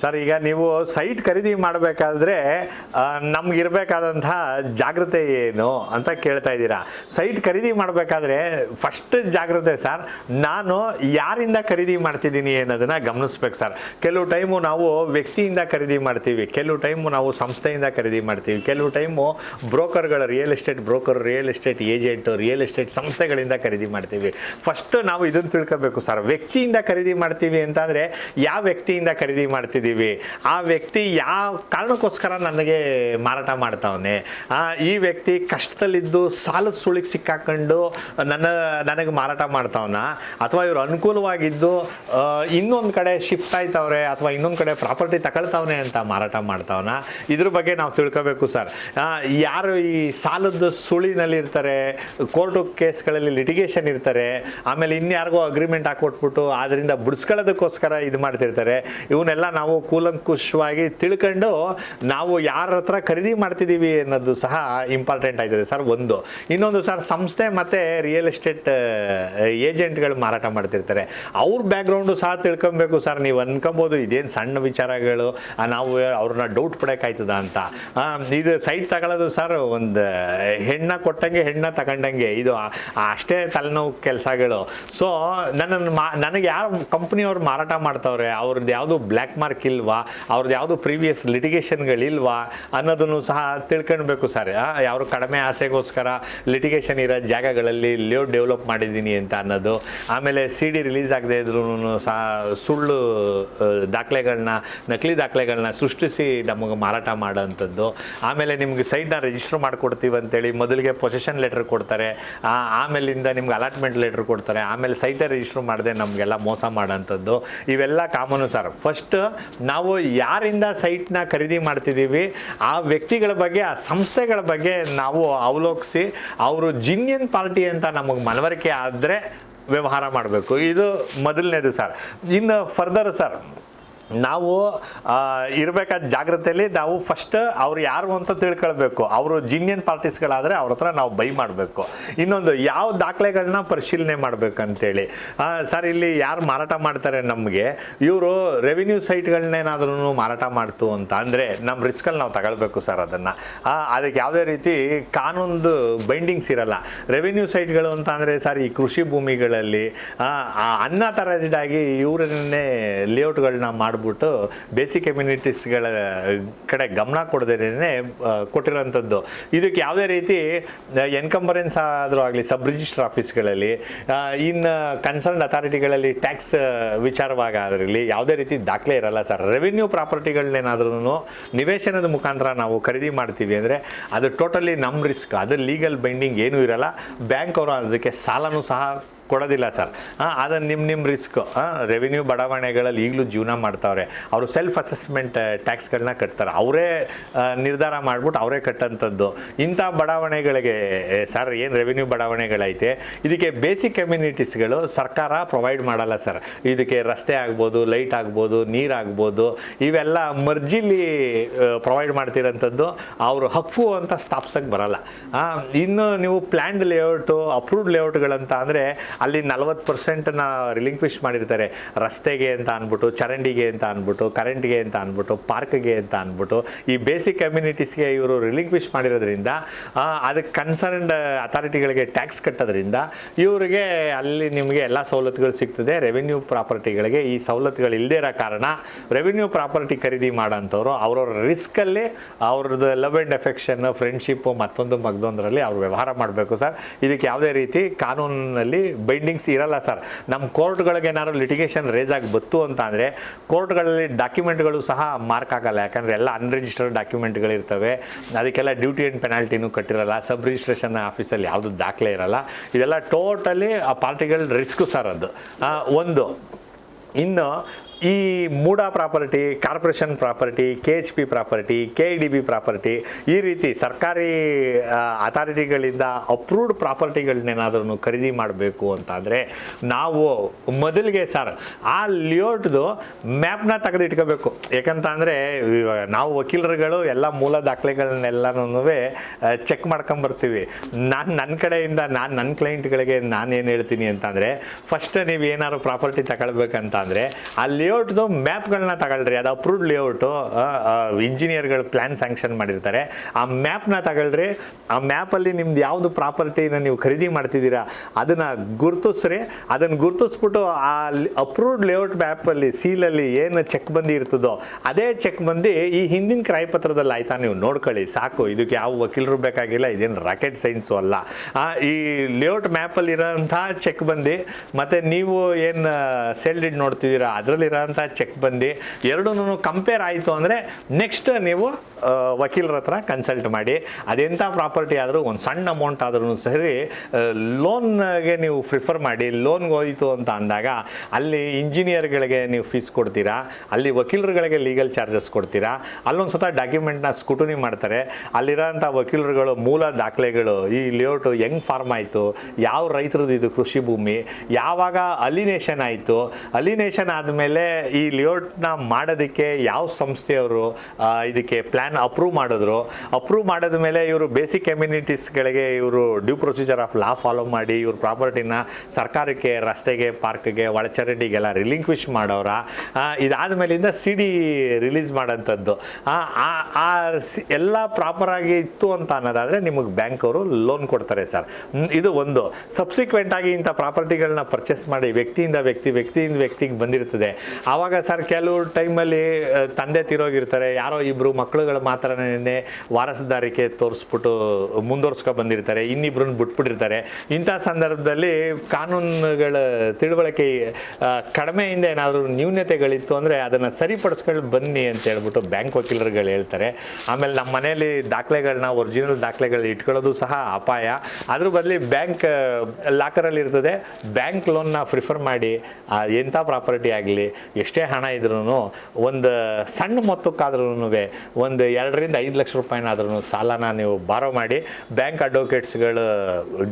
Sir, ಈಗ ನೀವು site ಖರೀದಿ ಮಾಡಬೇಕಾದ್ರೆ ನಮ್ಗಿರ್ಬೇಕಾದಂತಹ ಜಾಗ್ರತೆ ಏನು ಅಂತ ಕೇಳ್ತಾ ಇದ್ದೀರಾ? ಸೈಟ್ ಖರೀದಿ ಮಾಡಬೇಕಾದ್ರೆ ಫಸ್ಟ್ ಜಾಗ್ರತೆ ಸರ್, ನಾನು ಯಾರಿಂದ ಖರೀದಿ ಮಾಡ್ತಿದ್ದೀನಿ ಅನ್ನೋದನ್ನ ಗಮನಿಸ್ಬೇಕು ಸರ್. ಕೆಲವು ಟೈಮು ನಾವು ವ್ಯಕ್ತಿಯಿಂದ ಖರೀದಿ ಮಾಡ್ತೀವಿ, ಕೆಲವು ಟೈಮು ನಾವು ಸಂಸ್ಥೆಯಿಂದ ಖರೀದಿ ಮಾಡ್ತೀವಿ, ಕೆಲವು time ಬ್ರೋಕರ್ಗಳ real estate broker real estate agent real estate ಸಂಸ್ಥೆಗಳಿಂದ ಖರೀದಿ ಮಾಡ್ತೀವಿ. ಫಸ್ಟ್ ನಾವು ಇದನ್ನು ತಿಳ್ಕೋಬೇಕು ಸರ್. ವ್ಯಕ್ತಿಯಿಂದ ಖರೀದಿ ಮಾಡ್ತೀವಿ ಅಂತಂದರೆ, ಯಾವ ವ್ಯಕ್ತಿಯಿಂದ ಖರೀದಿ ಮಾಡ್ತಿದ್ದೀವಿ? ಆ ವ್ಯಕ್ತಿ ಯಾವ ಕಾರಣಕ್ಕೋಸ್ಕರ ನನಗೆ ಮಾರಾಟ ಮಾಡ್ತಾವನೆ? ಈ ವ್ಯಕ್ತಿ ಕಷ್ಟದಲ್ಲಿದ್ದು ಸಾಲದ ಸುಳಿಗೆ ಸಿಕ್ಕಾಕೊಂಡು ನನ್ನ, ನನಗೆ ಮಾರಾಟ ಮಾಡ್ತಾವನ? ಅಥವಾ ಇವರು ಅನುಕೂಲವಾಗಿದ್ದು ಇನ್ನೊಂದು ಕಡೆ ಶಿಫ್ಟ್ ಆಯ್ತವ್ರೆ, ಅಥವಾ ಇನ್ನೊಂದು ಕಡೆ ಪ್ರಾಪರ್ಟಿ ತಗೊಳ್ತಾವನೆ ಅಂತ ಮಾರಾಟ ಮಾಡ್ತಾವನ? ಇದ್ರ ಬಗ್ಗೆ ನಾವು ತಿಳ್ಕೋಬೇಕು ಸರ್. ಯಾರು ಈ ಸಾಲದ ಸುಳಿನಲ್ಲಿ ಇರ್ತಾರೆ, ಕೋರ್ಟು ಕೇಸ್ಗಳಲ್ಲಿ ಲಿಟಿಗೇಷನ್ ಇರ್ತಾರೆ, ಆಮೇಲೆ ಇನ್ಯಾರಿಗೋ ಅಗ್ರಿಮೆಂಟ್ ಹಾಕೊಟ್ಬಿಟ್ಟು ಅದರಿಂದ ಬಿಡಿಸ್ಕೊಳ್ಳೋದಕ್ಕೋಸ್ಕರ ಇದು ಮಾಡ್ತಿರ್ತಾರೆ ಇವನ್ನೆಲ್ಲ ನಾವು ಕೂಲಂಕುಷವಾಗಿ ತಿಳ್ಕೊಂಡು ನಾವು ಯಾರ ಹತ್ರ ಖರೀದಿ ಮಾಡ್ತಿದ್ದೀವಿ ಅನ್ನೋದು ಸಹ ಇಂಪಾರ್ಟೆಂಟ್ ಆಯ್ತದೆ ಸರ್, ಒಂದು. ಇನ್ನೊಂದು ಸರ್, ಸಂಸ್ಥೆ ಮತ್ತು ರಿಯಲ್ ಎಸ್ಟೇಟ್ ಏಜೆಂಟ್ಗಳು ಮಾರಾಟ ಮಾಡ್ತಿರ್ತಾರೆ. ಅವ್ರ ಬ್ಯಾಕ್ಗ್ರೌಂಡು ಸಹ ತಿಳ್ಕೊಬೇಕು ಸರ್, ನೀವು ಅನ್ಕೊಬೋದು ಇದೇನು ಸಣ್ಣ ವಿಚಾರಗಳು ನಾವು ಅವ್ರನ್ನ ಡೌಟ್ ಪಡೋಕ್ಕಾಯ್ತದ ಅಂತ. ಇದು ಸೈಟ್ ತಗೊಳ್ಳೋದು ಸರ್, ಒಂದು ಹೆಣ್ಣ ಕೊಟ್ಟಂಗೆ ಹೆಣ್ಣ ತಗೊಂಡಂಗೆ. ಇದು ಅಷ್ಟೇ ತಲೆನೋವು ಕೆಲಸಗಳು. ಸೊ ನನ್ನನ್ನು ಮಾ, ನನಗೆ ಯಾರು ಕಂಪ್ನಿಯವ್ರು ಮಾರಾಟ ಮಾಡ್ತಾವ್ರೆ ಅವ್ರದ್ದು ಯಾವುದು ಬ್ಲ್ಯಾಕ್ ಮಾರ್ಕ್ ಇಲ್ವಾ? ಅವ್ರದ್ದು ಯಾವುದು ಪ್ರೀವಿಯಸ್ ಲಿಟಿಗೇಷನ್ಗಳಿಲ್ವಾ ಅನ್ನೋದನ್ನು ಸಹ ತಿಳ್ಕೊಳ್ಬೇಕು ಸರ್ ಯಾರು ಕಡಿಮೆ ಆಸೆಗೋಸ್ಕರ ಲಿಟಿಗೇಷನ್ ಇರೋ ಜಾಗಗಳಲ್ಲಿ ಲೇಔಟ್ ಡೆವಲಪ್ ಮಾಡಿದ್ದೀನಿ ಅಂತ ಅನ್ನೋದು. ಆಮೇಲೆ ಸಿ ಡಿ ರಿಲೀಸ್ ಆಗದೆ ಇದ್ರೂ ಸಹ ಸುಳ್ಳು ದಾಖಲೆಗಳನ್ನ ನಕಲಿ ದಾಖಲೆಗಳನ್ನ ಸೃಷ್ಟಿಸಿ ನಮಗೆ ಮಾರಾಟ ಮಾಡೋಂಥದ್ದು ಆಮೇಲೆ ನಿಮ್ಗೆ ಸೈಟ್ನ ರಿಜಿಸ್ಟರ್ ಮಾಡಿಕೊಡ್ತೀವಿ ಅಂತೇಳಿ ಮೊದಲಿಗೆ ಪೊಸೆಷನ್ ಲೆಟರ್ ಕೊಡ್ತಾರೆ ಆಮೇಲಿಂದ ನಿಮ್ಗೆ ಅಲಾಟ್ಮೆಂಟ್ ಲೆಟರ್ ಕೊಡ್ತಾರೆ, ಆಮೇಲೆ ಸೈಟೇ ರಿಜಿಸ್ಟರ್ ಮಾಡದೆ ನಮಗೆಲ್ಲ ಮೋಸ ಮಾಡೋಂಥದ್ದು ಇವೆಲ್ಲ ಕಾಮನು ಸರ್. ಫಸ್ಟ್ ನಾವು ಯಾರಿಂದ ಸೈಟ್ನ ಖರೀದಿ ಮಾಡ್ತಿದ್ದೀವಿ, ಆ ವ್ಯಕ್ತಿಗಳ ಬಗ್ಗೆ, ಆ ಸಂಸ್ಥೆಗಳ ಬಗ್ಗೆ ನಾವು ಅವಲೋಕಿಸಿ, ಅವರು ಜಿನ್ಯನ್ ಪಾರ್ಟಿ ಅಂತ ನಮಗೆ ಮನವರಿಕೆ ಆದರೆ ವ್ಯವಹಾರ ಮಾಡಬೇಕು. ಇದು ಮೊದಲನೇದು ಸರ್. ಇನ್ನು ಫರ್ದರ್ ಸರ್ ನಾವು ಇರಬೇಕಾದ ಜಾಗ್ರತೆಯಲ್ಲಿ ನಾವು ಫಸ್ಟ್ ಅವ್ರು ಯಾರು ಅಂತ ತಿಳ್ಕೊಳ್ಬೇಕು. ಅವರು ಜಿನ್ಯನ್ ಪಾರ್ಟೀಸ್ಗಳಾದರೆ ಅವ್ರ ಹತ್ರ ನಾವು ಬೈ ಮಾಡಬೇಕು. ಇನ್ನೊಂದು ಯಾವ ದಾಖಲೆಗಳನ್ನ ಪರಿಶೀಲನೆ ಮಾಡಬೇಕಂತೇಳಿ. ಸರ್, ಇಲ್ಲಿ ಯಾರು ಮಾರಾಟ ಮಾಡ್ತಾರೆ ನಮಗೆ? ಇವರು ರೆವಿನ್ಯೂ ಸೈಟ್ಗಳನ್ನೇನಾದ್ರೂ ಮಾರಾಟ ಮಾಡ್ತು ಅಂತ. ಅಂದರೆ ನಮ್ಮ ರಿಸ್ಕಲ್ಲಿ ನಾವು ತಗೊಳ್ಬೇಕು ಸರ್ ಅದನ್ನು. ಅದಕ್ಕೆ ಯಾವುದೇ ರೀತಿ ಕಾನೂನು ಬೈಂಡಿಂಗ್ಸ್ ಇರಲ್ಲ. ರೆವಿನ್ಯೂ ಸೈಟ್ಗಳು ಅಂತ ಅಂದರೆ ಸರ್, ಈ ಕೃಷಿ ಭೂಮಿಗಳಲ್ಲಿ ಅನ್ನ ಆಗಿ ಇವರನ್ನೇ ಲೇಔಟ್ಗಳನ್ನ ಮಾಡಿಬಿಟ್ಟು ಬೇಸಿಕ್ ಕಮ್ಯುನಿಟೀಸ್ಗಳ ಕಡೆ ಗಮನ ಕೊಡದೇನೆ ಕೊಟ್ಟಿರೋಂಥದ್ದು. ಇದಕ್ಕೆ ಯಾವುದೇ ರೀತಿ ಎನ್ಕಂಬರೆನ್ಸ್ ಆದರೂ ಆಗಲಿ ಸಬ್ ರಿಜಿಸ್ಟರ್ ಆಫೀಸ್ಗಳಲ್ಲಿ ಇನ್ನು ಕನ್ಸರ್ನ್ ಅಥಾರಿಟಿಗಳಲ್ಲಿ ಟ್ಯಾಕ್ಸ್ ವಿಚಾರವಾಗಾದ್ರಲ್ಲಿ ಯಾವುದೇ ರೀತಿ ದಾಖಲೆ ಇರಲ್ಲ ಸರ್. ರೆವಿನ್ಯೂ ಪ್ರಾಪರ್ಟಿಗಳನ್ನೇನಾದ್ರೂ ನಿವೇಶನದ ಮುಖಾಂತರ ನಾವು ಖರೀದಿ ಮಾಡ್ತೀವಿ ಅಂದರೆ ಅದು ಟೋಟಲಿ ನಮ್ಮ ರಿಸ್ಕ್ ಅದು ಲೀಗಲ್ ಬೈಂಡಿಂಗ್ ಏನೂ ಇರಲ್ಲ. ಬ್ಯಾಂಕ್ ಅವರು ಅದಕ್ಕೆ ಸಾಲನೂ ಸಹ ಕೊಡೋದಿಲ್ಲ ಸರ್. ಅದನ್ನು ನಿಮ್ಮ ನಿಮ್ಮ ರಿಸ್ಕ್ ರೆವಿನ್ಯೂ ಬಡಾವಣೆಗಳಲ್ಲಿ ಈಗಲೂ ಜೀವನ ಮಾಡ್ತಾವ್ರೆ. ಅವರು ಸೆಲ್ಫ್ ಅಸೆಸ್ಮೆಂಟ್ ಟ್ಯಾಕ್ಸ್ಗಳನ್ನ ಕಟ್ತಾರೆ. ಅವರೇ ನಿರ್ಧಾರ ಮಾಡ್ಬಿಟ್ಟು ಅವರೇ ಕಟ್ಟಂಥದ್ದು. ಇಂಥ ಬಡಾವಣೆಗಳಿಗೆ ಸರ್, ಏನು ರೆವಿನ್ಯೂ ಬಡಾವಣೆಗಳೈತೆ? ಇದಕ್ಕೆ ಬೇಸಿಕ್ ಕಮ್ಯುನಿಟೀಸ್ಗಳು ಸರ್ಕಾರ ಪ್ರೊವೈಡ್ ಮಾಡಲ್ಲ ಸರ್. ಇದಕ್ಕೆ ರಸ್ತೆ ಆಗ್ಬೋದು ಲೈಟ್ ಆಗ್ಬೋದು ನೀರಾಗ್ಬೋದು ಇವೆಲ್ಲ ಮರ್ಜಿಲಿ ಪ್ರೊವೈಡ್ ಮಾಡ್ತಿರೋಂಥದ್ದು ಅವರು ಹಕ್ಕು ಅಂತ ಸ್ಥಾಪಿಸೋಕ್ಕೆ ಬರಲ್ಲ. ಇನ್ನು ನೀವು ಪ್ಲ್ಯಾಂಡ್ ಲೇಔಟು ಅಪ್ರೂವ್ಡ್ ಲೇಔಟ್ಗಳಂತ ಅಂದರೆ ಅಲ್ಲಿ ನಲವತ್ತು ಪರ್ಸೆಂಟನ್ನ ರಿಲಿಂಕ್ವಿಶ್ ಮಾಡಿರ್ತಾರೆ. ರಸ್ತೆಗೆ ಅಂತ ಅಂದ್ಬಿಟ್ಟು ಚರಂಡಿಗೆ ಅಂತ ಅಂದ್ಬಿಟ್ಟು ಕರೆಂಟ್ಗೆ ಅಂತ ಅಂದ್ಬಿಟ್ಟು ಪಾರ್ಕ್ಗೆ ಅಂತ ಅಂದ್ಬಿಟ್ಟು ಈ ಬೇಸಿಕ್ ಕಮ್ಯುನಿಟೀಸ್ಗೆ ಇವರು ರಿಲಿಂಕ್ವಿಶ್ ಮಾಡಿರೋದ್ರಿಂದ ಅದಕ್ಕೆ ಕನ್ಸರ್ನ್ಡ್ ಅಥಾರಿಟಿಗಳಿಗೆ ಟ್ಯಾಕ್ಸ್ ಕಟ್ಟೋದ್ರಿಂದ, ಇವರಿಗೆ ಅಲ್ಲಿ ನಿಮಗೆ ಎಲ್ಲ ಸವಲತ್ತುಗಳು ಸಿಗ್ತದೆ. ರೆವಿನ್ಯೂ ಪ್ರಾಪರ್ಟಿಗಳಿಗೆ ಈ ಸವಲತ್ತುಗಳು ಇಲ್ಲದೇ ಇರೋ ಕಾರಣ ರೆವಿನ್ಯೂ ಪ್ರಾಪರ್ಟಿ ಖರೀದಿ ಮಾಡೋಂಥವ್ರು ಅವ್ರವ್ರ ರಿಸ್ಕಲ್ಲಿ ಅವ್ರದ್ದು ಲವ್ ಆ್ಯಂಡ್ ಎಫೆಕ್ಷನ್ ಫ್ರೆಂಡ್ಶಿಪ್ಪು ಮತ್ತೊಂದು ಮಗ್ದೊಂದರಲ್ಲಿ ಅವ್ರು ವ್ಯವಹಾರ ಮಾಡಬೇಕು ಸರ್. ಇದಕ್ಕೆ ಯಾವುದೇ ರೀತಿ ಕಾನೂನಿನಲ್ಲಿ ಬೈಂಡಿಂಗ್ಸ್ ಇರಲ್ಲ ಸರ್. ನಮ್ಮ ಕೋರ್ಟ್ಗಳಿಗೆ ಏನಾದ್ರು ಲಿಟಿಗೇಷನ್ ರೇಸ್ ಆಗಿ ಬತ್ತು ಅಂತ ಅಂದರೆ ಕೋರ್ಟ್ಗಳಲ್ಲಿ ಡಾಕ್ಯುಮೆಂಟ್ಗಳು ಸಹ ಮಾರ್ಕ್ ಆಗಲ್ಲ. ಯಾಕಂದರೆ ಎಲ್ಲ ಅನ್ರಿಜಿಸ್ಟರ್ಡ್ ಡಾಕ್ಯುಮೆಂಟ್ಗಳಿರ್ತವೆ ಅದಕ್ಕೆಲ್ಲ ಡ್ಯೂಟಿ ಆ್ಯಂಡ್ ಪೆನಾಲ್ಟಿನೂ ಕಟ್ಟಿರಲ್ಲ. ಸಬ್ ರಿಜಿಸ್ಟ್ರೇಷನ್ ಆಫೀಸಲ್ಲಿ ಯಾವುದು ದಾಖಲೆ ಇರಲ್ಲ. ಇದೆಲ್ಲ ಟೋಟಲಿ ಆ ಪಾರ್ಟಿಗಳ ರಿಸ್ಕು ಸರ್ ಅದು. ಒಂದು. ಇನ್ನು ಈ MUDA property, corporation property, K H P property, K D B property, ಈ ರೀತಿ ಸರ್ಕಾರಿ ಅಥಾರಿಟಿಗಳಿಂದ ಅಪ್ರೂವ್ಡ್ ಪ್ರಾಪರ್ಟಿಗಳನ್ನೇನಾದ್ರೂ ಖರೀದಿ ಮಾಡಬೇಕು ಅಂತಂದರೆ ನಾವು ಮೊದಲಿಗೆ ಸರ್ ಆ ಲಿಯೋಟ್ದು ಮ್ಯಾಪ್ನ ತೆಗೆದಿಟ್ಕೋಬೇಕು. ಯಾಕಂತಂದರೆ ಇವಾಗ ನಾವು ವಕೀಲರುಗಳು ಎಲ್ಲ ಮೂಲ ದಾಖಲೆಗಳನ್ನೆಲ್ಲನೂ ಚೆಕ್ ಮಾಡ್ಕೊಂಬರ್ತೀವಿ. ನಾನು ನನ್ನ ಕಡೆಯಿಂದ, ನಾನು ನನ್ನ ಕ್ಲೈಂಟ್ಗಳಿಗೆ ನಾನು ಏನು ಹೇಳ್ತೀನಿ ಅಂತಂದರೆ, ಫಸ್ಟ್ ನೀವು ಏನಾದ್ರು ಪ್ರಾಪರ್ಟಿ ತಗೊಳ್ಬೇಕಂತಂದರೆ ಅಲ್ಲಿ ಲೇಔಟ್ದು ಮ್ಯಾಪ್ಗಳನ್ನ ತಗೊಳ್ರಿ. ಅದು ಅಪ್ರೂವ್ಡ್ ಲೇಔಟು. ಇಂಜಿನಿಯರ್ಗಳು ಪ್ಲ್ಯಾನ್ ಸ್ಯಾಂಕ್ಷನ್ ಮಾಡಿರ್ತಾರೆ. ಆ ಮ್ಯಾಪ್ನ ತಗೊಳ್ರಿ. ಆ ಮ್ಯಾಪಲ್ಲಿ ನಿಮ್ದು ಯಾವುದು ಪ್ರಾಪರ್ಟಿನ ನೀವು ಖರೀದಿ ಮಾಡ್ತಿದ್ದೀರಾ, ಅದನ್ನು ಗುರುತಿಸ್ರಿ. ಅದನ್ನು ಗುರುತಿಸ್ಬಿಟ್ಟು ಆ ಅಪ್ರೂವ್ಡ್ ಲೇಔಟ್ ಮ್ಯಾಪಲ್ಲಿ ಸೀಲಲ್ಲಿ ಏನು ಚೆಕ್ ಬಂದಿ ಇರ್ತದೋ, ಅದೇ ಚೆಕ್ ಬಂದು ಈ ಹಿಂದಿನ ಕ್ರಯಪತ್ರದಲ್ಲಿ ಆಯ್ತಾ ನೀವು ನೋಡ್ಕೊಳ್ಳಿ. ಸಾಕು, ಇದಕ್ಕೆ ಯಾವ ವಕೀಲರು ಬೇಕಾಗಿಲ್ಲ, ಇದೇನು ರಾಕೆಟ್ ಸೈನ್ಸು ಅಲ್ಲ. ಈ ಲೇಔಟ್ ಮ್ಯಾಪಲ್ಲಿ ಇರೋಂಥ ಚೆಕ್ ಬಂದು. ಮತ್ತು ನೀವು ಏನು ಸೇಲ್ ನೋಡ್ತಿದ್ದೀರಾ ನೋಡ್ತಿದ್ದೀರಾ ಅದರಲ್ಲಿರೋಂಥ ಚೆಕ್ ಬಂದು ಎರಡೂ ಕಂಪೇರ್ ಆಯಿತು ಅಂದರೆ ನೆಕ್ಸ್ಟ್ ನೀವು ವಕೀಲರ ಹತ್ರ ಕನ್ಸಲ್ಟ್ ಮಾಡಿ. ಅದೆಂಥ ಪ್ರಾಪರ್ಟಿ ಆದರೂ ಒಂದು ಸಣ್ಣ ಅಮೌಂಟ್ ಆದ್ರೂ ಸರಿ ಲೋನ್ಗೆ ನೀವು ಪ್ರಿಫರ್ ಮಾಡಿ. ಲೋನ್ಗೆ ಹೋಯಿತು ಅಂತ ಅಂದಾಗ ಅಲ್ಲಿ ಇಂಜಿನಿಯರ್ಗಳಿಗೆ ನೀವು ಫೀಸ್ ಕೊಡ್ತೀರಾ? ಅಲ್ಲಿ ವಕೀಲರುಗಳಿಗೆ ಲೀಗಲ್ ಚಾರ್ಜಸ್ ಕೊಡ್ತೀರಾ? ಅಲ್ಲೊಂದು ಸತ ಡಾಕ್ಯುಮೆಂಟ್ನ ಸ್ಕುಟನಿ ಮಾಡ್ತಾರೆ. ಅಲ್ಲಿರೋಂಥ ವಕೀಲರುಗಳು ಮೂಲ ದಾಖಲೆಗಳು, ಈ ಲೇಔಟು ಹೆಂಗೆ ಫಾರ್ಮ್ ಆಯಿತು? ಯಾವ ರೈತರದ್ದು ಇದು ಕೃಷಿ ಭೂಮಿ? ಯಾವಾಗ ಅಲಿನೇಷನ್ ಆಯಿತು? ಅಲಿನೇಷನ್ ಆದಮೇಲೆ ಈ ಲೇಔಟ್ನ ಮಾಡೋದಕ್ಕೆ ಯಾವ ಸಂಸ್ಥೆಯವರು ಇದಕ್ಕೆ ಪ್ಲ್ಯಾನ್ ಅಪ್ರೂವ್ ಮಾಡಿದ್ರು? ಅಪ್ರೂವ್ ಮಾಡಿದ ಮೇಲೆ ಇವರು ಬೇಸಿಕ್ ಕಮ್ಯುನಿಟೀಸ್ಗಳಿಗೆ ಇವರು due procedure of law follow ಮಾಡಿ ಇವ್ರ ಪ್ರಾಪರ್ಟಿನ ಸರ್ಕಾರಕ್ಕೆ ರಸ್ತೆಗೆ ಪಾರ್ಕ್ಗೆ ಒಳಚರಂಡಿಗೆಲ್ಲ ರಿಲಿಂಕ್ವಿಶ್ ಮಾಡೋರ ಇದಾದ ಮೇಲಿಂದ ಸಿ ಡಿ ರಿಲೀಸ್ ಮಾಡೋಂಥದ್ದು. ಆ, ಎಲ್ಲ ಪ್ರಾಪರಾಗಿ ಇತ್ತು ಅಂತ ಅನ್ನೋದಾದರೆ ನಿಮಗೆ ಬ್ಯಾಂಕ್ ಅವರು ಲೋನ್ ಕೊಡ್ತಾರೆ ಸರ್ ಇದು ಒಂದು. ಸಬ್ಸಿಕ್ವೆಂಟ್ ಆಗಿ ಇಂಥ ಪ್ರಾಪರ್ಟಿಗಳನ್ನ ಪರ್ಚೇಸ್ ಮಾಡಿ ವ್ಯಕ್ತಿಯಿಂದ ವ್ಯಕ್ತಿ ವ್ಯಕ್ತಿಯಿಂದ ವ್ಯಕ್ತಿಗೆ ಬಂದಿರ್ತದೆ. ಆವಾಗ ಸರ್ ಕೆಲವು ಟೈಮಲ್ಲಿ ತಂದೆ ತಿರೋಗಿರ್ತಾರೆ. ಯಾರೋ ಇಬ್ಬರು ಮಕ್ಕಳುಗಳು ಮಾತ್ರನೇ ವಾರಸದಾರಿಕೆ ತೋರಿಸ್ಬಿಟ್ಟು ಮುಂದುವರ್ಸ್ಕೊ ಬಂದಿರ್ತಾರೆ. ಇನ್ನಿಬ್ರನ್ನ ಬಿಟ್ಬಿಟ್ಟಿರ್ತಾರೆ. ಇಂಥ ಸಂದರ್ಭದಲ್ಲಿ ಕಾನೂನುಗಳ ತಿಳುವಳಿಕೆ ಕಡಿಮೆಯಿಂದ ಏನಾದರೂ ನ್ಯೂನತೆಗಳಿತ್ತು ಅಂದರೆ ಅದನ್ನು ಸರಿಪಡಿಸ್ಕೊಂಡು ಬನ್ನಿ ಅಂತ ಹೇಳ್ಬಿಟ್ಟು ಬ್ಯಾಂಕ್ ವಕೀಲರುಗಳು ಹೇಳ್ತಾರೆ. ಆಮೇಲೆ ನಮ್ಮ ಮನೆಯಲ್ಲಿ ದಾಖಲೆಗಳನ್ನ ಒರಿಜಿನಲ್ ದಾಖಲೆಗಳು ಇಟ್ಕೊಳ್ಳೋದು ಸಹ ಅಪಾಯ. ಅದ್ರ ಬದಲಿ ಬ್ಯಾಂಕ್ ಲಾಕರಲ್ಲಿ ಇರ್ತದೆ ಬ್ಯಾಂಕ್ ಲೋನ್ನ ಪ್ರಿಫರ್ ಮಾಡಿ ಎಂಥ ಪ್ರಾಪರ್ಟಿ ಆಗಲಿ ಎಷ್ಟೇ ಹಣ ಇದ್ರೂ ಒಂದು ಸಣ್ಣ ಮೊತ್ತಕ್ಕಾದ್ರೂ ಒಂದು ಎರಡರಿಂದ ಐದು ಲಕ್ಷ ರೂಪಾಯಿನಾದ್ರೂ ಸಾಲನ ನೀವು ಬಾರೋ ಮಾಡಿ ಬ್ಯಾಂಕ್ ಅಡ್ವೊಕೇಟ್ಸ್ಗಳು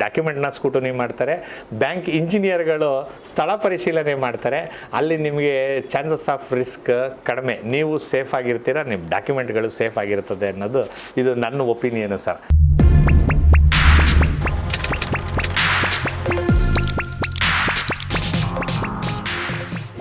ಡಾಕ್ಯುಮೆಂಟ್ನ ಸ್ಕೂಟನಿ ಮಾಡ್ತಾರೆ ಬ್ಯಾಂಕ್ ಇಂಜಿನಿಯರ್ಗಳು ಸ್ಥಳ ಪರಿಶೀಲನೆ ಮಾಡ್ತಾರೆ, ಅಲ್ಲಿ ನಿಮಗೆ ಚಾನ್ಸಸ್ ಆಫ್ ರಿಸ್ಕ್ ಕಡಿಮೆ. ನೀವು ಸೇಫ್ ಆಗಿರ್ತೀರ ನಿಮ್ಮ ಡಾಕ್ಯುಮೆಂಟ್ಗಳು ಸೇಫ್ ಆಗಿರ್ತದೆ ಅನ್ನೋದು, ಇದು ನನ್ನ ಒಪಿನಿಯನು ಸರ್